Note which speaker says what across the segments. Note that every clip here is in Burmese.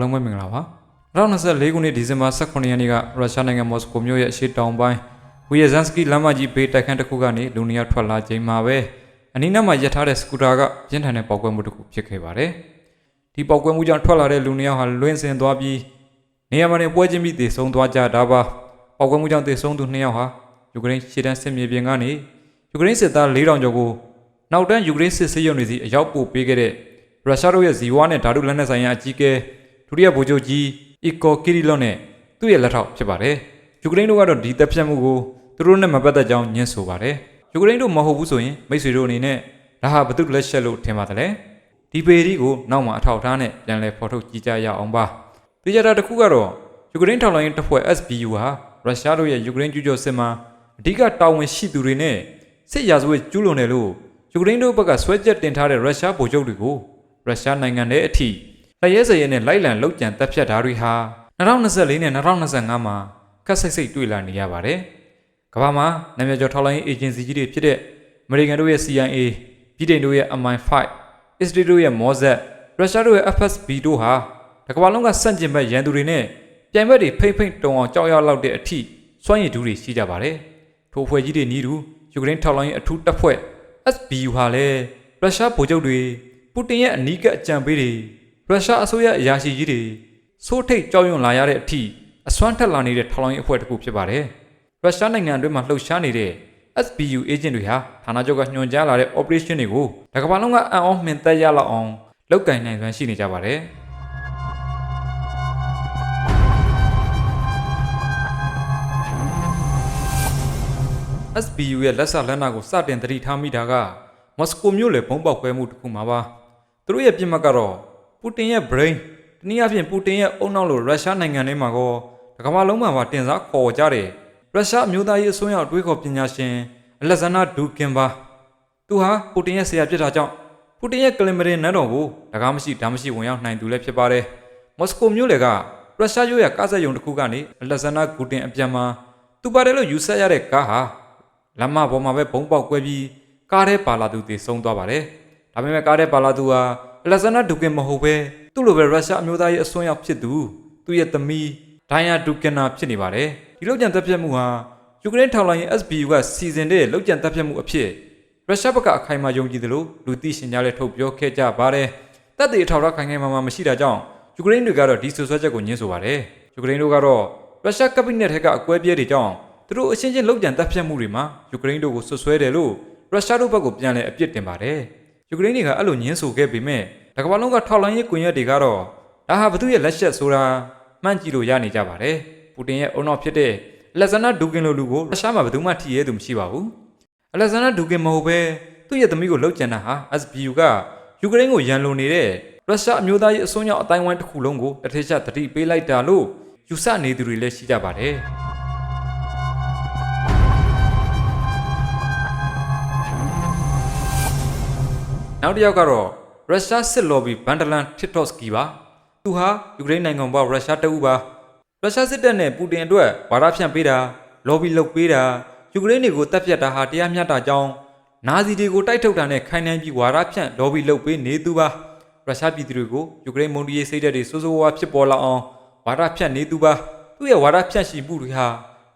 Speaker 1: အားလုံးပဲမင်္ဂလာပါ2024ခုနှစ်ဒီဇင်ဘာ18ရက်နေ့ကရုရှားနိုင်ငံမော်စကိုမြို့ရဲ့အရှေ့တောင်ပိုင်းဝီယဇန်စကီလမ်းမကြီးဘေးတိုက်ခန်းတစ်ခုကနေလူနှစ်ယောက်ထွက်လာချိန်မှာပဲအနီးနားမှာရပ်ထားတဲ့စကူတာကပြင်းထန်တဲ့ပေါက်ကွဲမှုတစ်ခုဖြစ်ခဲ့ပါတယ်ဒီပေါက်ကွဲမှုကြောင့်ထွက်လာတဲ့လူနှစ်ယောက်ဟာလွင့်စင်သွားပြီးနေရာမှာနေပွဲချင်းပြီးတည်ဆုံသွားကြတာပါပေါက်ကွဲမှုကြောင့်တည်ဆုံသူနှစ်ယောက်ဟာယူကရိန်းရှေ့တန်းစစ်မြေပြင်ကနေယူကရိန်းစစ်သား4000ကျော်ကိုနောက်တန်းယူကရိန်းစစ်ဆေးရုံတွေစီအရောက်ပို့ပေးခဲ့တဲ့ရုရှားတို့ရဲ့ဇီဝနဲ့ဓာတုလက်နက်ဆိုင်ရာအကြီးအကဲ ဒုတိယဗိုလ်ချုပ်ကြီးအီကောကီရီလော့နဲ့သူ့ရဲ့လက်ထောက်ဖြစ်ပါတယ်။ယူကရိန်းတို့ကတော့ဒီတပ်ဖြတ်မှုကိုသူတို့နဲ့မပတ်သက်ကြောင်းညှင်းဆိုပါတယ်။ယူကရိန်းတို့မဟုတ်ဘူးဆိုရင်မိတ်ဆွေတို့အနေနဲ့ဒါဟာဘု து လက်ရှက်လို့ထင်ပါတယ်လေ။ဒီပေရီကိုနောက်မှအထောက်အထားနဲ့ပြန်လည်ဖော်ထုတ်ကြည့်ကြရအောင်ပါ။ဒီကြတာတစ်ခုကတော့ယူကရိန်းထောက်လှမ်းရေးတပ်ဖွဲ့ SBU ဟာရုရှားတို့ရဲ့ယူကရိန်းကျူးကျော်စစ်မှာအဓိကတာဝန်ရှိသူတွေနဲ့စစ်ရာဇဝတ်ကျူးလွန်တယ်လို့ယူကရိန်းတို့ဘက်ကဆွဲချက်တင်ထားတဲ့ရုရှားဗိုလ်ချုပ်တွေကိုရုရှားနိုင်ငံရဲ့အထိ လက်ရဲစရဲနဲ့လိုက်လံလောက်ကျန်တပ်ဖြတ်တာတွေဟာ2024နဲ့2025မှာခက်ဆိတ်ဆိတ်တွေ့လာနေရပါတယ်။ကမ္ဘာမှာနာမည်ကျော်ထောက်လှမ်းရေးအေဂျင်စီကြီးတွေဖြစ်တဲ့အမေရိကန်တို့ရဲ့ CIA, ဗြိတိန်တို့ရဲ့ MI5, အစ္စရေးတို့ရဲ့ Mossad, ရုရှားတို့ရဲ့ FSB တို့ဟာတစ်ကမ္ဘာလုံးကစန့်ကျင်ဘက်ရန်သူတွေနဲ့ပြိုင်ဘက်တွေဖိမ့်ဖိမ့်တုံအောင်ကြောက်ရွံ့လောက်တဲ့အထိစွန့်ရည်သူတွေရှိကြပါတယ်။ထိုဖွဲ့ကြီးတွေနီးတူယူကရိန်းထောက်လှမ်းရေးအထူးတပ်ဖွဲ့ SBU ဟာလည်းရုရှားဗိုလ်ချုပ်တွေပူတင်ရဲ့အနီးကပ်အကြံပေးတွေ ရုရှားအစိုးရအရာရှိကြီးတွေစိုးထိတ်ကြောက်ရွံ့လာရတဲ့အထိအစွမ်းထက်လာနေတဲ့ထောက်လှမ်းရေးအဖွဲ့တစ်ခုဖြစ်ပါတယ်။ရုရှားနိုင်ငံအတွင်းမှာလှုပ်ရှားနေတဲ့ SBU agent တွေဟာဌာနချုပ်ကညွှန်ကြားလာတဲ့ operation တွေကိုတကမ္ဘာလုံးကအံ့ဩမှင်သက်ရလောက်အောင်လုပ်ကင်နိုင်စွမ်းရှိနေကြပါတယ်။ SBU ရဲ့လက်ဆလက်နာကိုစတင်တတိထားမိတာကမော်စကိုမြို့လေဘုံပေါက်ကွဲမှုတစ်ခုမှာပါသူတို့ရဲ့ပြစ်မှတ်ကတော့ ပူတင်ရဲ့ brain တနည်းအားဖြင့်ပူတင်ရဲ့အုံနောက်လိုရုရှားနိုင်ငံထဲမှာကောတကမ္ဘာလုံးမှာပါတင်စားခေါ်ကြတယ်ရုရှားအမျိုးသားရေးအစွန်းရောက်တွေးခေါ်ပညာရှင်အလက်ဇန္ဒာဒူကင်ဘာသူဟာပူတင်ရဲ့ဆရာဖြစ်တာကြောင့်ပူတင်ရဲ့ကလင်မရင်နန်းတော်ကိုတကားမရှိဒါမရှိဝင်ရောက်နိုင်သူလည်းဖြစ်ပါတယ်မော်စကိုမြို့လေကရုရှားရိုးရကားဆက်ယုံတစ်ခုကနေအလက်ဇန္ဒာဂူတင်အပြန်မှာသူပါတယ်လို့ယူဆရတဲ့ကားဟာလမ်းမပေါ်မှာပဲဘုံပေါက်ကွဲပြီးကားထဲပါလာသူတည်ဆုံးသွားပါတယ်။ဒါပေမဲ့ကားထဲပါလာသူဟာ အလက်ဇန္ဒာဒူကင်မဟုတ်ပဲသူ့လိုပဲရုရှားအမျိုးသားရဲ့အစွန်းရောက်ဖြစ်သူသူ့ရဲ့သမီးဒိုင်ယာဒူကင်နာဖြစ်နေပါတယ်။ဒီလောက်ကြံတပ်ဖြတ်မှုဟာယူကရိန်းထောက်လှမ်းရေး SBU ကစီစဉ်တဲ့လောက်ကြံတပ်ဖြတ်မှုအဖြစ်ရုရှားဘက်ကအခိုင်အမာယုံကြည်တယ်လို့လူသိရှင်ကြားလည်းထုတ်ပြောခဲ့ကြပါတယ်။တပ်တွေအထောက်အထားခိုင်ခိုင်မာမာမရှိတာကြောင့်ယူကရိန်းတွေကတော့ဒီဆွဆွဲချက်ကိုညှင်းဆိုပါတယ်။ယူကရိန်းတို့ကတော့ရုရှားကက်ဘိနက်ထက်ကအကွဲပြဲတွေကြောင့်သူတို့အချင်းချင်းလောက်ကြံတပ်ဖြတ်မှုတွေမှာယူကရိန်းတို့ကိုဆွဆွဲတယ်လို့ရုရှားတို့ဘက်ကိုပြန်လဲအပြစ်တင်ပါတယ်။ ယူကရိန်းတွေကအဲ့လိုညှင်းဆိုခဲ့ပေမဲ့တကမ္ဘာလုံးကထောက်လှမ်းရေးကွန်ရက်တွေကတော့ဒါဟာဘသူရဲ့လက်ချက်ဆိုတာမှန်းကြည့်လို့ရနေကြပါတယ်။ပူတင်ရဲ့အုံနောက်ဖြစ်တဲ့လက်ဇန္ဒာဒူကင်လိုလူကိုရုရှားမှာဘယ်သူမှထိရဲသူမရှိပါဘူး။အလက်ဇန္ဒာဒူကင်မဟုတ်ပဲသူ့ရဲ့သမီးကိုလှုပ်ကြံတာဟာ SBU ကယူကရိန်းကိုရန်လိုနေတဲ့ရုရှားအမျိုးသားရေးအစွန်းရောက်အတိုင်းဝိုင်းတစ်ခုလုံးကိုတထေချတတိပေးလိုက်တာလို့ယူဆနေသူတွေလည်းရှိကြပါတယ်။ နောက်တစ်ယောက်ကတော့ရုရှားစစ်လော်ဘီဘန်ဒလန်တစ်တော့စကီပါသူဟာယူကရိန်းနိုင်ငံပေါ်ရုရှားတအုပ်ပါရုရှားစစ်တပ်နဲ့ပူတင်အတွက်ဝါဒဖြန့်ပေးတာလော်ဘီလုပ်ပေးတာယူကရိန်းတွေကိုတပ်ဖြတ်တာဟာတရားမျှတကြောင်းနာဇီတွေကိုတိုက်ထုတ်တာနဲ့ခိုင်နှံပြီးဝါဒဖြန့်လော်ဘီလုပ်ပေးနေသူပါရုရှားပြည်သူတွေကိုယူကရိန်းမွန်ဒီယေစိတ်ဓာတ်တွေစိုးစိုးဝါးဖြစ်ပေါ်လာအောင်ဝါဒဖြန့်နေသူပါသူ့ရဲ့ဝါဒဖြန့်ရှိမှုတွေဟာ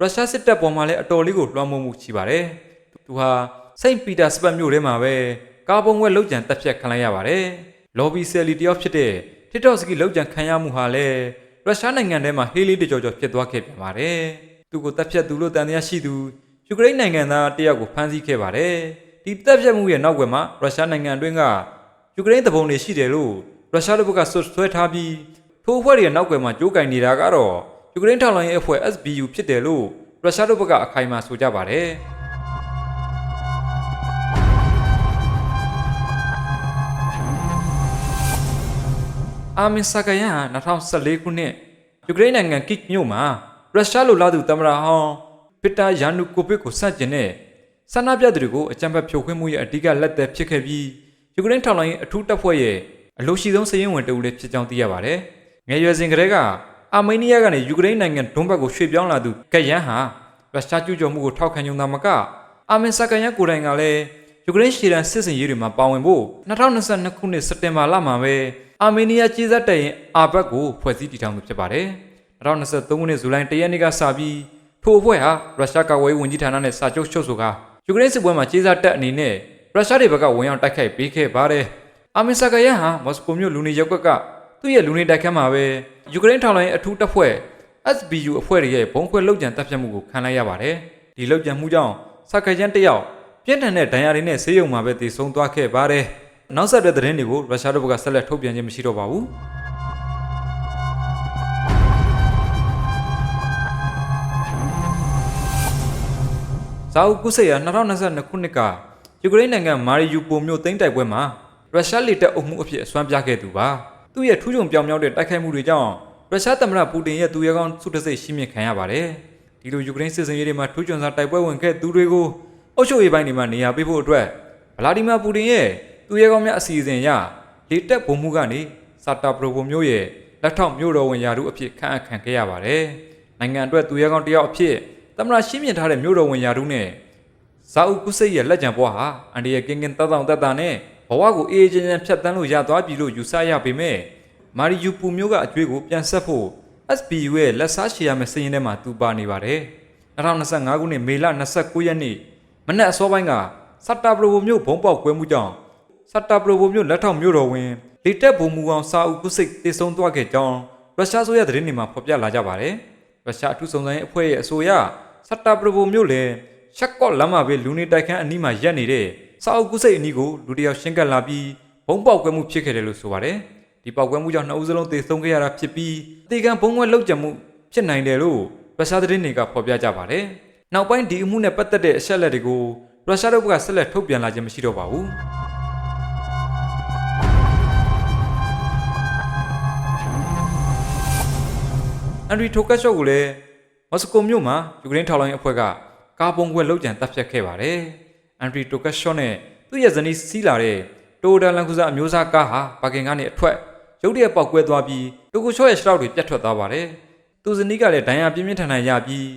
Speaker 1: ရုရှားစစ်တပ်ပေါ်မှာလည်းအတော်လေးကိုလွှမ်းမိုးမှုရှိပါတယ်သူဟာစိန့်ပီတာစပတ်မြို့ထဲမှာပဲ ကာဘုံဝက်လောက်ကြံတက်ဖြတ်ခံလိုက်ရပါတယ်။လော်ဘီဆယ်လီတယောက်ဖြစ်တဲ့တစ်တော့စကီလောက်ကြံခံရမှုဟာလည်းရုရှားနိုင်ငံထဲမှာဟေးလေးတကြောကြောဖြစ်သွားခဲ့ပြန်ပါတယ်။သူကိုတက်ဖြတ်သူလို့တန်တရားရှိသူယူကရိန်းနိုင်ငံသားတယောက်ကိုဖမ်းဆီးခဲ့ပါတယ်။ဒီတက်ဖြတ်မှုရဲ့နောက်ွယ်မှာရုရှားနိုင်ငံအတွင်းကယူကရိန်းတပုံတွေရှိတယ်လို့ရုရှားတို့ဘက်ကဆွဆွဲထားပြီးထိုအဖွဲ့တွေရဲ့နောက်ွယ်မှာကြိုးကင်နေတာကတော့ယူကရိန်းထောက်လှမ်းရေးအဖွဲ့ SBU ဖြစ်တယ်လို့ရုရှားတို့ဘက်ကအခိုင်အမာဆိုကြပါတယ်။ အာမင်ဆာကယန်ဟာ2014ခုနှစ်ယူကရိန်းနိုင်ငံကိမြို့မှာရုရှားလိုလာသူသမ္မတဟောင်းပီတာယာနူကိုဗစ်ကိုစတင်တဲ့ဆန္ဒပြသူတွေကိုအကြမ်းဖက်ဖြိုခွင်းမှုရဲ့အဓိကလက်သက်ဖြစ်ခဲ့ပြီးယူကရိန်းထောက်လှမ်းရေးအထူးတပ်ဖွဲ့ရဲ့အလို့ရှိဆုံးစည်ရင်ဝင်တအူလေးဖြစ်ကြောင်းသိရပါတယ်။ငယ်ရွယ်စဉ်ကတည်းကအာမေးနီးယားကနေယူကရိန်းနိုင်ငံဒွန်ဘတ်ကိုရွှေ့ပြောင်းလာသူကယန်ဟာရုရှားကျူးကျော်မှုကိုထောက်ခံကြုံသာမကအာမင်ဆာကယန်ကိုယ်တိုင်ကလည်းယူကရိန်းရှီရန်စစ်စင်ရေးတွေမှာပါဝင်ဖို့2022ခုနှစ်စက်တင်ဘာလမှာပဲ အာမေးနီးယားကြေးစားတပ်ရင်အာဘတ်ကိုဖွဲ့စည်းတည်ထောင်သူဖြစ်ပါတယ်2023ခုနှစ်ဇူလိုင်1ရက်နေ့ကစပြီးထိုအဖွဲ့ဟာရုရှားကာကွယ်ရေးဝန်ကြီးဌာနနဲ့စာချုပ်ချုပ်ဆိုကာယူကရိန်းစစ်ပွဲမှာကြေးစားတပ်အနေနဲ့ရုရှားတွေဘက်ကဝင်ရောက်တိုက်ခိုက်ပေးခဲ့ပါတယ်အာမင်ဆာကယန်ဟာမော်စကိုမြို့လူနေရပ်ကွက်ကသူ့ရဲ့လူနေတိုက်ခန်းမှာပဲယူကရိန်းထောက်လှမ်းရေးအထူးတပ်ဖွဲ့ SBU အဖွဲ့တွေရဲ့ဘုံခွဲလောက်ကျန်တပ်ဖြတ်မှုကိုခံလိုက်ရပါတယ်ဒီလောက်ကျန်မှုကြောင့်ဆာကယန်တယောက်ပြင်းထန်တဲ့ဒဏ်ရာတွေနဲ့ဆေးရုံမှာပဲတည်ဆုံသွားခဲ့ပါတယ် နောက်ဆက်တွဲသတင်းတွေကိုရုရှားတို့ဘက်ကဆက်လက်ထုတ်ပြန်ခြင်းမရှိတော့ပါဘူးဇာအုကုဆေယာ2022ခုနှစ်ကယူကရိန်းနိုင်ငံမာရီယူပိုမြို့သိမ်းတိုက်ပွဲမှာရုရှားလေတပ်အုပ်မှုအဖြစ်အစွမ်းပြခဲ့သူပါသူ့ရဲ့ထူးချွန်ပြောင်မြောက်တဲ့တိုက်ခိုက်မှုတွေကြောင့်ရုရှားသမ္မတပူတင်ရဲ့သူရဲကောင်းစုတစိတ်ရှင်းမြင်ခံရပါတယ်ဒီလိုယူကရိန်းစစ်စင်ရေးတွေမှာထူးချွန်စွာတိုက်ပွဲဝင်ခဲ့သူတွေကိုအုပ်ချုပ်ရေးပိုင်းတွေမှာနေရာပေးဖို့အတွက်ဗလာဒီမာပူတင်ရဲ့ သူရဲကောင်းများအစီအစဉ်အရလေတပ်ဗိုလ်မှူးကနေစာတာပရိုဗိုမြို့ရဲ့လက်ထောက်မြို့တော်ဝင်ယာရုအဖြစ်ခန့်အပ်ခံခဲ့ရပါတယ်နိုင်ငံအတွက်သူရဲကောင်းတစ်ယောက်အဖြစ်သမ္မတရှင်းမြင်ထားတဲ့မြို့တော်ဝင်ယာရုနဲ့ဇာအုကုစိတ်ရဲ့လက်ကျန်ဘွားဟာအန်ဒီရဲ့ကင်းကင်းတောက်တောက်တက်တာနဲ့ဘဝကိုအေးအေးချမ်းချမ်းဖြတ်တန်းလို့ရသွားပြီလို့ယူဆရပေမဲ့မာရီယူပူမျိုးကအကျွေးကိုပြန်ဆက်ဖို့ SBU ရဲ့လက်စားရှည်ရမယ့်စည်ရင်ထဲမှာတူပါနေပါတယ်2025ခုနှစ်မေလ29ရက်နေ့မနက်အစောပိုင်းကစတာပရိုမျိုးဘုံပေါက်ကွဲမှုကြောင့် စတာပရိုမျိုးလက်ထောက်မျိုးတော်ဝင်လေတက်ဘုံမူအောင်စာအုပ်ကုစိတ်တည်ဆုံသွားခဲ့ကြောင်းရုရှားဆိုရသတင်းတွေမှာဖော်ပြလာကြပါတယ်ရုရှားအထူးစုံစမ်းရေးအဖွဲ့ရဲ့အဆိုအရစတာပရိုမျိုးလည်းချက်ကော့လမ်းမှာပဲလူနေတိုက်ခန်းအနီးမှာရက်နေတဲ့စာအုပ်ကုစိတ်အနီးကိုလူတစ်ယောက်ရှင်းကပ်လာပြီးဘုံပေါက်ကွဲမှုဖြစ်ခဲ့တယ်လို့ဆိုပါတယ်။ဒီပေါက်ကွဲမှုကြောင့်နှစ်ဦးစလုံးသေဆုံးခဲ့ရတာဖြစ်ပြီးအသေးခံဘုံခွဲလောက်ကျန်မှုဖြစ်နိုင်တယ်လို့ရုရှားသတင်းတွေကဖော်ပြကြပါတယ်။နောက်ပိုင်းဒီအမှုနဲ့ပတ်သက်တဲ့အချက်အလက်တွေကိုရုရှားတို့ကဆက်လက်ထုတ်ပြန်လာခြင်းမရှိတော့ပါဘူး။ အန်ဒရီတိုကတ်ရှော့ကိုလည်းမော်စကိုမြို့မှာယူကရိန်းထောက်လှမ်းရေးအဖွဲ့ကကာပုံခွဲလောက်ကျန်တပ်ဖြတ်ခဲ့ပါတယ်။အန်ဒရီတိုကတ်ရှော့နဲ့သူ့ရဲ့ဇနီးစီးလာတဲ့တိုဒါလန်ကူဇာအမျိုးသားကားဟာပါကင်ကနေအထွက်ရုတ်တရက်ပေါက်ကွဲသွားပြီးတိုကိုချော့ရဲ့ရှောက်တွေပြတ်ထွက်သွားပါတယ်။သူဇနီးကလည်းဒဏ်ရာပြင်းပြင်းထန်ထန်ရပြီး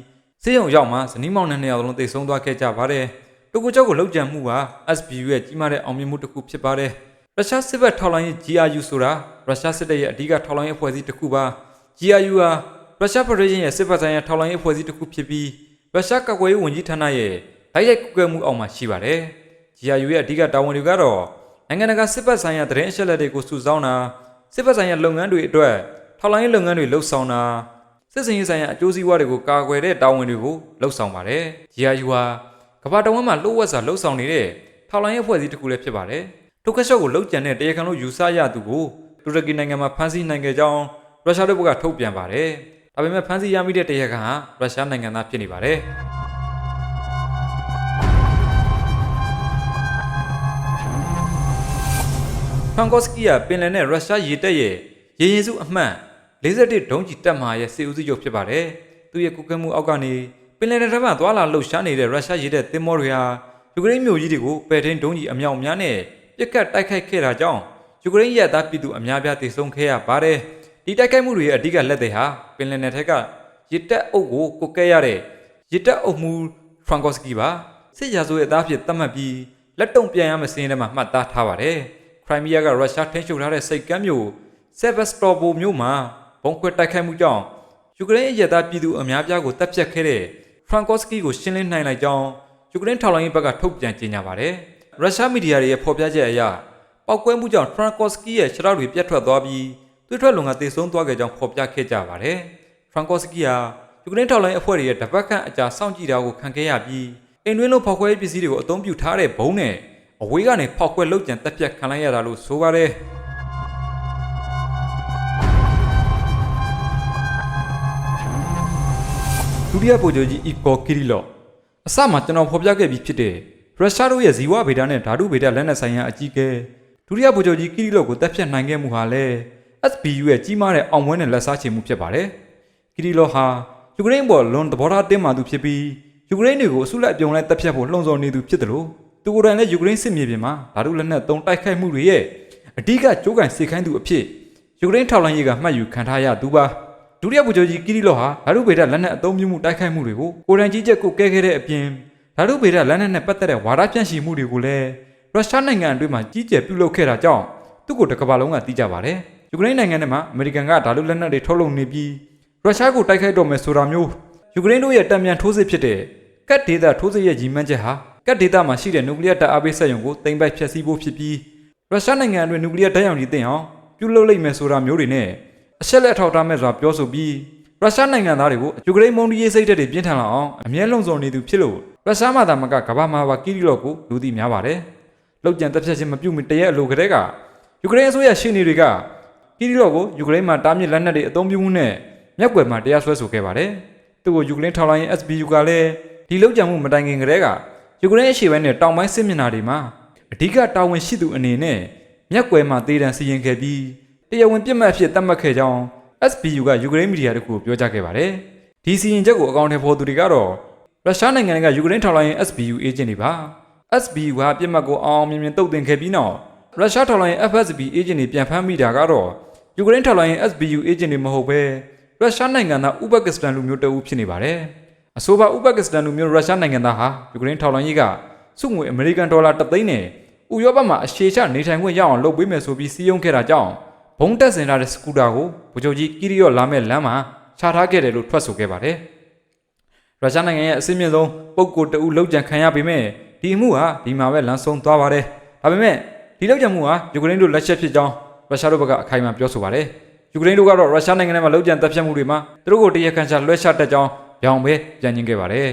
Speaker 1: ဆေးရုံရောက်မှဇနီးမောင်နဲ့နှစ်ယောက်လုံးတိတ်ဆုံးသွားခဲ့ကြပါတယ်။တိုကိုချော့ကိုလောက်ကျန်မှုဟာ SBU ရဲ့ကြီးမားတဲ့အောင်မြင်မှုတစ်ခုဖြစ်ပါတယ်။ရုရှားစစ်ဘက်ထောက်လှမ်းရေး GRU ဆိုတာရုရှားစစ်တပ်ရဲ့အဓိကထောက်လှမ်းရေးအဖွဲ့အစည်းတစ်ခုပါ။ GRU ဟာ ရုရှားဖက်ဒရေးရဲ့စစ်ဘက်ဆိုင်ရာထောက်လှမ်းရေးအဖွဲ့အစည်းတစ်ခုဖြစ်ပြီးရုရှားကာကွယ်ရေးဝန်ကြီးဌာနရဲ့တိုက်ရိုက်ကွယ်မှုအောက်မှာရှိပါတယ်။ GRU ရဲ့အဓိကတာဝန်တွေကတော့နိုင်ငံတကာစစ်ဘက်ဆိုင်ရာသတင်းအချက်အလက်တွေကိုစုဆောင်းတာစစ်ဘက်ဆိုင်ရာလုပ်ငန်းတွေအတွက်ထောက်လှမ်းရေးလုပ်ငန်းတွေလှုပ်ဆောင်တာစစ်စင်ရေးဆိုင်ရာအကျိုးစီးပွားတွေကိုကာကွယ်တဲ့တာဝန်တွေကိုလှုပ်ဆောင်ပါတယ်။ GRU ဟာကမ္ဘာတဝန်းမှာလှုပ်ဝက်စွာလှုပ်ဆောင်နေတဲ့ထောက်လှမ်းရေးအဖွဲ့အစည်းတစ်ခုလည်းဖြစ်ပါတယ်။ထိုကရှော့ကိုလှုပ်ကြံတဲ့တရားခံလို့ယူဆရသူကိုတူရကီနိုင်ငံမှာဖမ်းဆီးနိုင်ခဲ့ကြောင်းရုရှားတို့ဘက်ကထုတ်ပြန်ပါတယ်။ ဒါပေမဲ့ဖမ်းဆီးရမိတဲ့တရားခံဟာရုရှားနိုင်ငံသားဖြစ်နေပါတယ်။ဖန်ကော့စကီယာပင်လယ်နဲ့ရုရှားရေတပ်ရဲ့ရေရင်စုအမှတ်41ဒုံးကျည်တပ်မဟာရဲ့စစ်ဦးစီးချုပ်ဖြစ်ပါတယ်။သူရဲ့ကုကဲမှုအောက်ကနေပင်လယ်ထဲမှာသွာလာလှုပ်ရှားနေတဲ့ရုရှားရေတပ်သင်္ဘောတွေဟာယူကရိန်းမြို့ကြီးတွေကိုပယ်ထင်းဒုံးကျည်အမြောက်အများနဲ့ပစ်ခတ်တိုက်ခိုက်ခဲ့တာကြောင့်ယူကရိန်းရဲသားပြည်သူအများပြားသေဆုံးခဲ့ရပါတယ်။ ဒီတိုက်ခိုက်မှုတွေရဲ့အဓိကလက်သည်ဟာပင်လယ်နယ်ထက်ကရေတပ်အုပ်ကိုကုကဲရတဲ့ရေတပ်အုပ်မှုဖရန်ကော့စကီပါစစ်ရာဇဝတ်သားဖြစ်သတ်မှတ်ပြီးလက်တုံပြန်ရမယ့်စင်းထဲမှာမှတ်သားထားပါတယ်။ခရိုင်းမီးယားကရုရှားထိန်းချုပ်ထားတဲ့စိတ်ကမ်းမြို့ဆေဗက်စတော်ဘိုမြို့မှာဘုံခွဲတိုက်ခိုက်မှုကြောင့်ယူကရိန်းအရက်သားပြည်သူအများပြားကိုတပ်ဖြတ်ခဲ့တဲ့ဖရန်ကော့စကီကိုရှင်းလင်းနိုင်လိုက်ကြောင်းယူကရိန်းထောက်လှမ်းရေးဘက်ကထုတ်ပြန်ကြေညာပါတယ်။ရုရှားမီဒီယာတွေရဲ့ဖော်ပြချက်အရပောက်ကွဲမှုကြောင့်ဖရန်ကော့စကီရဲ့ခြေထောက်တွေပြတ်ထွက်သွားပြီး သွေးထွက်လုံကသေဆုံးသွားခဲ့ကြောင်းဖော်ပြခဲ့ကြပါတယ်။ဖရန်ကော့စကီဟာယူကရိန်းထောက်လှမ်းရေးအဖွဲ့တွေရဲ့တပတ်ခန့်အကြာစောင့်ကြည့်တာကိုခံခဲ့ရပြီးအိမ်တွင်းလုံးဖောက်ခွဲရေးပစ္စည်းတွေကိုအသုံးပြုထားတဲ့ဘုံနဲ့အဝေးကနေဖောက်ခွဲလောက်ကျန်တက်ပြတ်ခံလိုက်ရတာလို့ဆိုပါတယ်ဒုတိယဗိုလ်ချုပ်ကြီးအီကောကီရီလော့အစမှကျွန်တော်ဖော်ပြခဲ့ပြီးဖြစ်တဲ့ရုရှားတို့ရဲ့ဇီဝဗေဒနဲ့ဓာတုဗေဒလက်နက်ဆိုင်ရာအကြီးအကဲဒုတိယဗိုလ်ချုပ်ကြီးကီရီလော့ကိုတက်ဖြတ်နိုင်ခဲ့မှုဟာလည်း SBU ရဲ့ကြီးမားတဲ့အောင်ပွဲနဲ့လက်စားချေမှုဖြစ်ပါတယ်ကီရီလော့ဟာယူကရိန်းပေါ်လွန်သဘောထားတင်းမာသူဖြစ်ပြီးယူကရိန်းတွေကိုအစုလိုက်အပြုံလိုက်တက်ဖြတ်ဖို့လှုံ့ဆော်နေသူဖြစ်တယ်လို့သူကိုယ်တိုင်လည်းယူကရိန်းစစ်မြေပြင်မှာဓာတုလက်နက်သုံးတိုက်ခိုက်မှုတွေရဲ့အဓိကကြိုးကန်စေခိုင်းသူအဖြစ်ယူကရိန်းထောက်လှမ်းရေးကမှတ်ယူခံထားရသူပါဒုတိယဗိုလ်ချုပ်ကြီးကီရီလော့ဟာဓာတုဗေဒလက်နက်အသုံးပြုမှုတိုက်ခိုက်မှုတွေကိုကိုယ်တိုင်ကြီးချက်ကိုကဲခဲ့တဲ့အပြင်ဓာတုဗေဒလက်နက်နဲ့ပတ်သက်တဲ့ဝါဒဖြန့်ချီမှုတွေကိုလည်းရုရှားနိုင်ငံအတွင်းမှာကြီးကျယ်ပြုလုပ်ခဲ့တာကြောင့်သူ့ကိုတစ်ကမ္ဘာလုံးကသိကြပါတယ် ယူကရိန်းနိုင်ငံထဲမှာအမေရိကန်ကဓာတုလက်နက်တွေထုတ်လုပ်နေပြီးရုရှားကိုတိုက်ခိုက်တော့မယ်ဆိုတာမျိုးယူကရိန်းတို့ရဲ့တံမြန်ထိုးစစ်ဖြစ်တဲ့ကတ်ဒေတာထိုးစစ်ရဲ့ရည်မှန်းချက်ဟာကတ်ဒေတာမှာရှိတဲ့နျူကလ িয়ার တပ်အားပေးစက်ရုံကိုတင်ပိုက်ဖျက်ဆီးဖို့ဖြစ်ပြီးရုရှားနိုင်ငံအတွင်းနျူကလ িয়ার ဓာတ်ရောင်ကြီးတင်အောင်ပြုလုပ်လိုက်မယ်ဆိုတာမျိုးတွေနဲ့အချက်လက်ထောက်ထားမဲ့စွာပြောဆိုပြီးရုရှားနိုင်ငံသားတွေကိုယူကရိန်းမုံဒီရေးစိတ်ဓာတ်တွေပြင်းထန်လာအောင်အမြဲလုံခြုံနေသူဖြစ်လို့ရုရှားမှသာမကကမ္ဘာမှာပါကီရီလော့ကိုလူသိများပါတယ်လောက်ကျန်တပ်ဖြတ်ခြင်းမပြုမီတရက်အလိုကတည်းကယူကရိန်းအစိုးရရှေ့နေတွေက ကီရီလော့ကိုယူကရိန်းမှာတားမြစ်လက်နက်တွေအသုံးပြုမှုနဲ့မျက်ကွယ်မှာတရားစွဲဆိုခဲ့ပါတယ်သူ့ကိုယူကရိန်းထောက်လှမ်းရေး SBU ကလည်းဒီလောက်ကျန်မှုမတိုင်ခင်ကတည်းကယူကရိန်းအရှေ့ပိုင်းနဲ့တောင်ပိုင်းစစ်မျက်နှာတွေမှာအဓိကတာဝန်ရှိသူအနေနဲ့မျက်ကွယ်မှာတေးတံစီရင်ခဲ့ပြီးတရားဝင်ပြစ်မှတ်အဖြစ်သတ်မှတ်ခဲ့ကြောင်း SBU ကယူကရိန်းမီဒီယာတခုကိုပြောကြားခဲ့ပါတယ်။ဒီစီရင်ချက်ကိုအကောင့်ထဲပေါ်သူတွေကတော့ရုရှားနိုင်ငံကယူကရိန်းထောက်လှမ်းရေး SBU agent တွေပါ။ SBU ကပြစ်မှတ်ကိုအောင်အောင်မြင်မြင်တုတ်တင်ခဲ့ပြီးနောက်ရုရှားထောက်လှမ်းရေး FSB agent တွေပြန်ဖမ်းမိတာကတော့ ယူကရိန်းထောက်လှမ်းရေး SBU agent တွေမဟုတ်ဘဲရုရှားနိုင်ငံသားဥဘကစ္စတန်လူမျိုးတအုပ်ဖြစ်နေပါတယ်။အဆိုပါဥဘကစ္စတန်လူမျိုးရုရှားနိုင်ငံသားဟာယူကရိန်းထောက်လှမ်းရေးကစုငွေအမေရိကန်ဒေါ်လာ3သိန်းနဲ့ဥရောပမှာအခြေချနေထိုင်ခွင့်ရအောင်လုပ်ပေးမယ်ဆိုပြီးစီးရုံးခဲ့တာကြောင့်ဘုံတက်ဆင်ထားတဲ့စကူတာကိုဗိုလ်ချုပ်ကြီးကီရီယော့လာမဲ့လမ်းမှာချထားခဲ့တယ်လို့ထွက်ဆိုခဲ့ပါတယ်။ရုရှားနိုင်ငံရဲ့အစင်းမြင့်ဆုံးပုဂ္ဂိုလ်တအုပ်လောက်ကျန်ခံရပေမဲ့ဒီအမှုဟာဒီမှာပဲလမ်းဆုံးသွားပါတယ်။ဒါပေမဲ့ဒီလောက်ကျန်မှုဟာယူကရိန်းတို့လက်ချက်ဖြစ်ကြောင်း ရုရှားတို့ဘက်ကအခိုင်အမာပြောဆိုပါတယ်။ယူကရိန်းတို့ကတော့ရုရှားနိုင်ငံထဲမှာလောက်ကျန်တပ်ဖြတ်မှုတွေမှာသူတို့ကိုတရားခံချလွှဲချတတ်ကြောင်းပြောင်းပဲပြန်ညင်ခဲ့ပါတယ်။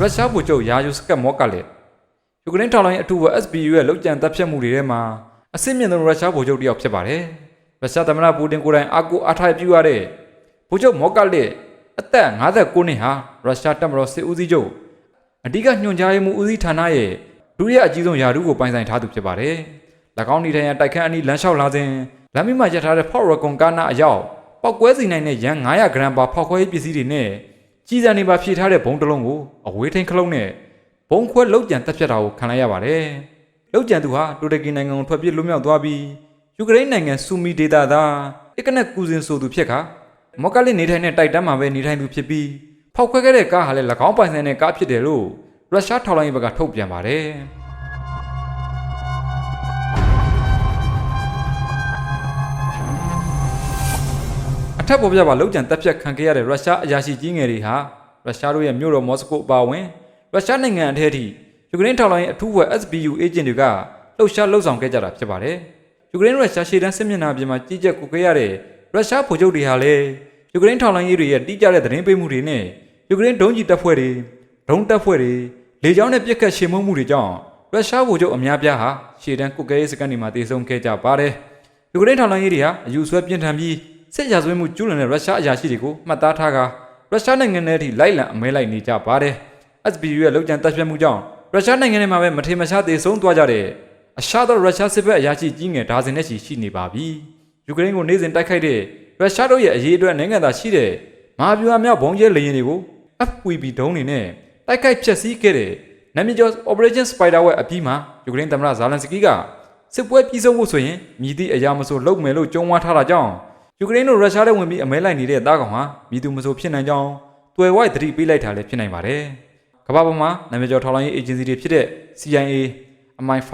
Speaker 1: ရုရှားဗိုလ်ချုပ်ယာယူစကတ်မော့ကလည်းယူကရိန်းထောက်လှမ်းရေးအထူးဘ SBU ရဲ့လုံခြံတပ်ဖြတ်မှုတွေထဲမှာအစစ်မြင့်ဆုံးရုရှားဗိုလ်ချုပ်တစ်ယောက်ဖြစ်ပါတယ်။ရုရှားသမ္မတပူတင်ကိုယ်တိုင်အာကိုအားထားပြုရတဲ့ဗိုလ်ချုပ်မော့ကလည်းအသက်59နှစ်ဟာရုရှားတပ်မတော်စစ်ဦးစီးချုပ် အဓိကညွှန်ကြားရေးမှူးဦးစီးဌာနရဲ့ဒုတိယအကြီးဆုံးယာရုကိုပိုင်ဆိုင်ထားသူဖြစ်ပါတယ်။၎င်းနေထိုင်ရာတိုက်ခန်းအနီးလမ်းလျှောက်လာစဉ်လမ်းမမှာရပ်ထားတဲ့ဖောက်ရကွန်ကားနာအရောက်ပောက်ကွဲစီနိုင်တဲ့ရန်900ဂရမ်ပါဖောက်ခွဲရေးပစ္စည်းတွေနဲ့ကြီးစံနေပါဖြည့်ထားတဲ့ဘုံတစ်လုံးကိုအဝေးထိန်ခလုံးနဲ့ဘုံခွဲလောက်ကျန်တက်ဖြတ်တာကိုခံလိုက်ရပါတယ်။လောက်ကျန်သူဟာတူရကီနိုင်ငံကိုထွက်ပြေးလွတ်မြောက်သွားပြီးယူကရိန်းနိုင်ငံဆူမီဒေတာသားအကနက်ကူဇင်ဆိုသူဖြစ်ခါမော်ကလစ်နေထိုင်တဲ့တိုက်တန်းမှာပဲနေထိုင်သူဖြစ်ပြီး ဖောက်ခွဲခဲ့တဲ့ကားဟာလည်း၎င်းပိုင်ဆိုင်တဲ့ကားဖြစ်တယ်လို့ရုရှားထောက်လှမ်းရေးဘက်ကထုတ်ပြန်ပါတယ်။အထက်ပေါ်ပြပါလောက်ကျန်တက်ဖြတ်ခံခဲ့ရတဲ့ရုရှားအရာရှိကြီးငယ်တွေဟာရုရှားတို့ရဲ့မြို့တော်မော်စကိုအပါအဝင်ရုရှားနိုင်ငံအထက်အထိယူကရိန်းထောက်လှမ်းရေးအထူးဖွဲ့ SBU agent တွေကလှုပ်ရှားလှုပ်ဆောင်ခဲ့ကြတာဖြစ်ပါတယ်။ယူကရိန်းရုရှားရှေ့တန်းစစ်မျက်နှာပြင်မှာကြီးကြပ်ကုခဲ့ရတဲ့ရုရှားဗိုလ်ချုပ်တွေဟာလည်းယူကရိန်းထောက်လှမ်းရေးတွေရဲ့တိကျတဲ့သတင်းပေးမှုတွေနဲ့ ယူကရိန်းဒုံးကျည်တပ်ဖွဲ့တွေဒုံးတပ်ဖွဲ့တွေလေကြောင်းနဲ့ပစ်ခတ်ရှေမှုမှုတွေကြောင့်ရုရှားဗိုလ်ချုပ်အများပြားဟာရှေ့တန်းကုကဲရေးစကန်တွေမှာတည်ဆုံခဲ့ကြပါတယ်။ယူကရိန်းထောက်လှမ်းရေးတွေဟာအယူဆွဲပြင်းထန်ပြီးစစ်ရာဇဝတ်မှုကျူးလွန်တဲ့ရုရှားအရာရှိတွေကိုမှတ်သားထားကာရုရှားနိုင်ငံထဲထိလိုက်လံအမဲလိုက်နေကြပါတယ်။ SBU ရဲ့လုံခြံတပ်ဖြတ်မှုကြောင့်ရုရှားနိုင်ငံထဲမှာပဲမထေမရှားတည်ဆုံသွားကြတဲ့အရှားသောရုရှားစစ်ဘက်အရာရှိကြီးငယ်ဒါဇင်နဲ့ချီရှိနေပါပြီ။ယူကရိန်းကိုနေ့စဉ်တိုက်ခိုက်တဲ့ရုရှားတို့ရဲ့အရေးအတွက်နိုင်ငံသားရှိတဲ့မဟာဗျူဟာမြောက်ဘုံကျဲလေယာဉ်တွေကို FPV ဒုံးတွေနဲ့တိုက်ခိုက်ဖျက်ဆီးခဲ့တဲ့နမီကျော် Operation Spider Web အပြီးမှာယူကရိန်းသမ္မတဇာလန်စကီကစစ်ပွဲပြီးဆုံးဖို့ဆိုရင်မြည်သည့်အရာမဆိုလုပ်မယ်လို့ကြုံဝါထားတာကြောင့်ယူကရိန်းတို့ရုရှားနဲ့ဝင်ပြီးအမဲလိုက်နေတဲ့တားကောင်ဟာမြည်သူမဆိုဖြစ်နိုင်ကြောင်းတွယ်ဝိုက်သတိပေးလိုက်တာလည်းဖြစ်နိုင်ပါတယ်။ကမ္ဘာပေါ်မှာနာမည်ကျော်ထောက်လှမ်းရေးအေဂျင်စီတွေဖြစ်တဲ့ CIA, MI5,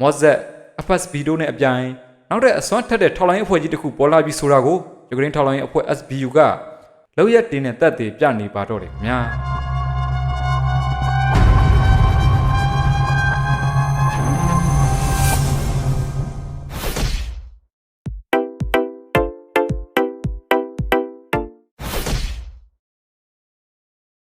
Speaker 1: Mossad, FSB တို့နဲ့အပြိုင်နောက်တဲ့အစွမ်းထက်တဲ့ထောက်လှမ်းရေးအဖွဲ့ကြီးတစ်ခုပေါ်လာပြီးဆိုတာကိုယူကရိန်းထောက်လှမ်းရေးအဖွဲ့ SBU က လောက်ရက်တင်တဲ့တပ်တွေပြနေပါတော့တယ်ခင်ဗျာ။